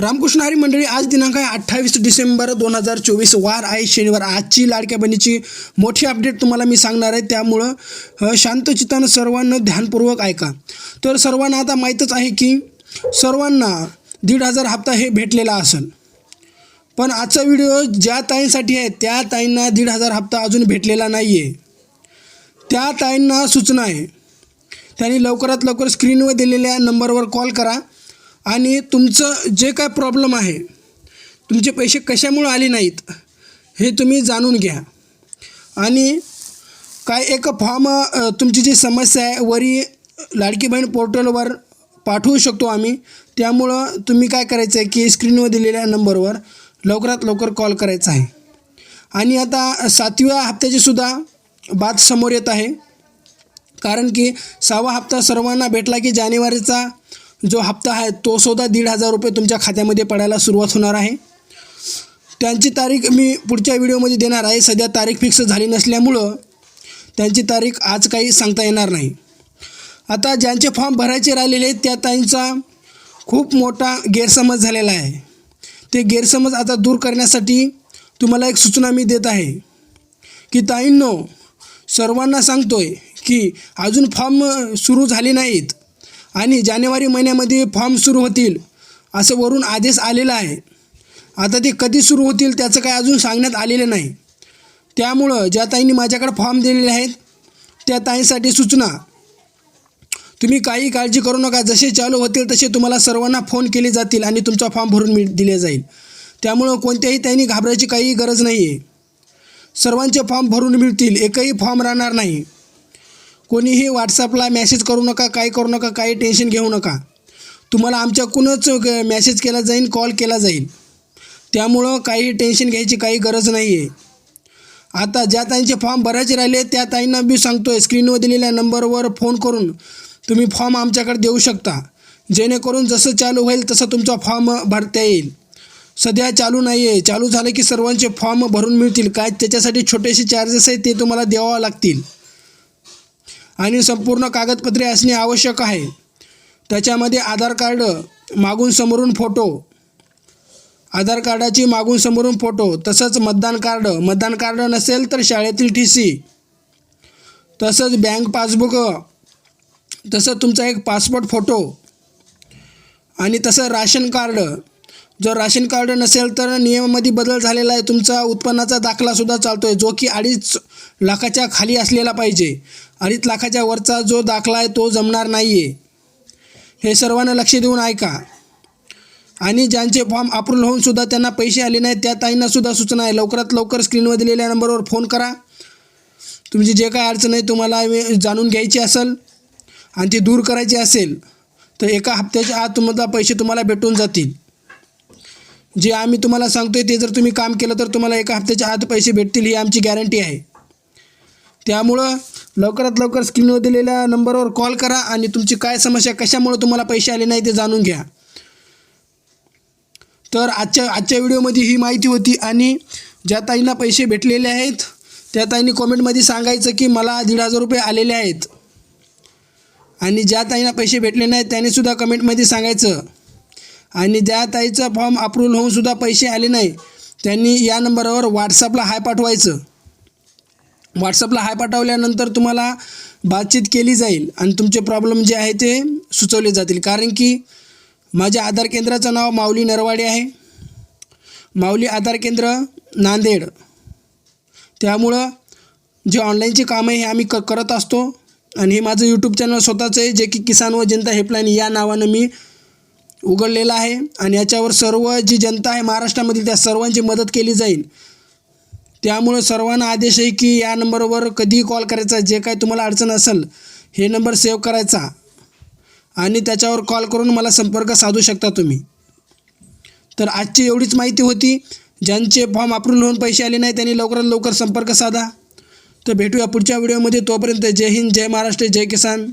रामकृष्ण हरी मंडळी आज दिनांक आहे अठ्ठावीस डिसेंबर दोन हजार चोवीस. वार आहे शनिवार. आजची लाडक्या बहिणीची मोठी अपडेट तुम्हाला मी सांगणार आहे. त्यामुळं अ, शांतचित्तानं सर्वांना ध्यानपूर्वक ऐका. तर सर्वांना आता माहीतच आहे की सर्वांना दीड हजार हप्ता हे भेटलेला असेल. पण आजचा व्हिडिओ ज्या ताईंसाठी आहे त्या ताईंना दीड हजार हप्ता अजून भेटलेला नाही आहे त्या ताईंना सूचना आहे. त्यांनी लवकरात लवकर स्क्रीनवर दिलेल्या नंबरवर कॉल करा. आणि तुमचं जे काय प्रॉब्लेम आहे तुमचे पैसे कशामुळे आले नाहीत हे तुम्ही जाणून घ्या. आणि काय एक फॉर्म तुमची जी समस्या आहे वरी लाडकी बहीण पोर्टलवर पाठवू शकतो आम्ही. त्यामुळं तुम्ही काय करायचं आहे की स्क्रीनवर दिलेल्या नंबरवर लवकरात लवकर कॉल करायचा आहे. आणि आता सातव्या हप्त्याची सुद्धा बात समोर येत आहे. कारण की सहावा हप्ता सर्वांना भेटला की जानेवारीचा जो हप्ता आहे तो सुद्धा दीड हजार रुपये तुमच्या खात्यामध्ये पडायला सुरुवात होणार आहे. त्यांची तारीख मी पुढच्या व्हिडिओमध्ये देणार आहे. सध्या तारीख फिक्स झाली नसल्यामुळं त्यांची तारीख आज काही सांगता येणार नाही. आता ज्यांचे फॉर्म भरायचे राहिलेले आहेत त्या ताईंचा खूप मोठा गैरसमज झालेला आहे. ते गैरसमज आता दूर करण्यासाठी तुम्हाला एक सूचना मी देत आहे की ताईंनो सर्वांना सांगतोय की अजून फॉर्म सुरू झाले नाहीत. आणि जानेवारी महिन्यामध्ये फॉर्म सुरू होतील असं वरून आदेश आलेला आहे. आता ते कधी सुरू होतील त्याचं काय अजून सांगण्यात आलेलं नाही. त्यामुळं ज्या ताईंनी माझ्याकडे फॉर्म दिलेले आहेत त्या ताईंसाठी सूचना. तुम्ही काही काळजी करू नका जसे चालू होतील तसे तुम्हाला सर्वांना फोन केले जातील आणि तुमचा फॉर्म भरून मिळ दिले जाईल. त्यामुळं कोणत्याही त्यांनी घाबरायची काही गरज नाही आहे सर्वांचे फॉर्म भरून मिळतील एकही फॉर्म राहणार नाही. कोणीही व्हॉट्सअपला मेसेज करू नका काही करू नका काही टेन्शन घेऊ नका. तुम्हाला आमच्याकडूनच मेसेज केला जाईल कॉल केला जाईल. त्यामुळं काही टेन्शन घ्यायची काही गरज नाही आहे आता ज्या ताईंचे फॉर्म भरायचे राहिले त्या ताईंना मी सांगतो आहे स्क्रीनवर दिलेल्या नंबरवर फोन करून तुम्ही फॉर्म आमच्याकडे देऊ शकता. जेणेकरून जसं चालू होईल तसं तुमचा फॉर्म भरता येईल. सध्या चालू नाही आहे चालू झालं की सर्वांचे फॉर्म भरून मिळतील. काय त्याच्यासाठी छोटेसे चार्जेस आहेत ते तुम्हाला द्यावं लागतील. आणि संपूर्ण कागदपत्रे असणे आवश्यक आहे. त्याच्यामध्ये आधार कार्ड मागून समोरून फोटो आधार कार्डाची मागून समोरून फोटो तसंच मतदान कार्ड. मतदान कार्ड नसेल तर शाळेतील टी सी तसंच बँक पासबुक तसं तुमचा एक पासपोर्ट फोटो आणि तसं राशन कार्ड. जर राशन कार्ड नसेल तर नियमामध्ये बदल झालेला आहे. तुमचा उत्पन्नाचा दाखलासुद्धा चालतो आहे जो की अडीच लाखाच्या खाली असलेला पाहिजे. अडीच लाखाच्या वरचा जो दाखला आहे तो जमणार नाही आहे हे सर्वांना लक्ष देऊन ऐका. आणि ज्यांचे फॉर्म अप्रूव्ह होऊन सुद्धा त्यांना पैसे आले नाहीत त्या ताईंनासुद्धा सूचना आहे. लवकरात लवकर स्क्रीनवर दिलेल्या नंबरवर फोन करा. तुमची जे काय अडचण आहे तुम्हाला जाणून घ्यायची असेल आणि ती दूर करायची असेल तर एका हप्त्याच्या आत तुम्हाला पैसे तुम्हाला भेटून जातील. जे आम्ही तुम्हाला सांगतोय ते जर तुम्ही काम केलं तर तुम्हाला एका हप्त्याच्या आत पैसे भेटतील ही आमची गॅरंटी आहे. त्यामुळं लवकरात लवकर स्क्रीनवर दिलेल्या नंबरवर कॉल करा आणि तुमची काय समस्या कशामुळे तुम्हाला पैसे आले नाही ते जाणून घ्या. तर आजच्या आजच्या व्हिडिओमध्ये ही माहिती होती आणि ज्या ताईंना पैसे भेटलेले आहेत त्या ताईंनी कॉमेंटमध्ये सांगायचं की मला दीड हजार रुपये आलेले आहेत. आणि ज्या ताईंना पैसे भेटले नाहीत त्यांनीसुद्धा कमेंटमध्ये सांगायचं. आणि ज्या ताईचा फॉर्म अप्रूव्हल होऊन सुद्धा पैसे आले नाही त्यांनी या नंबरवर व्हॉट्सअपला हाय पाठवायचं. व्हॉट्सअपला हाय पाठवल्यानंतर तुम्हाला बातचीत केली जाईल आणि तुमचे प्रॉब्लेम जे आहे ते सुचवले जातील. कारण की माझ्या आधार केंद्राचं नाव माऊली नरवाडे आहे. माऊली आधार केंद्र नांदेड. त्यामुळं जे ऑनलाईनचे काम आहे हे आम्ही क करत असतो आणि हे माझं यूट्यूब चॅनल स्वतःचं आहे जे की किसान व जनता हेल्पलाईन या नावानं मी उघडलेलं आहे. आणि याच्यावर सर्व जी जनता आहे महाराष्ट्रामधील त्या सर्वांची मदत केली जाईल. त्यामुळं सर्वांना आदेश आहे की या नंबरवर कधीही कॉल करायचा जे काय तुम्हाला अडचण असेल हे नंबर सेव्ह करायचा. आणि त्याच्यावर कॉल करून मला संपर्क साधू शकता तुम्ही. तर आजची एवढीच माहिती होती. ज्यांचे फॉर्म अप्रूव्ह होऊन पैसे आले नाही त्यांनी लवकरात लवकर संपर्क साधा. तर भेटूया पुढच्या व्हिडिओमध्ये. तोपर्यंत जय हिंद जय महाराष्ट्र जय किसान.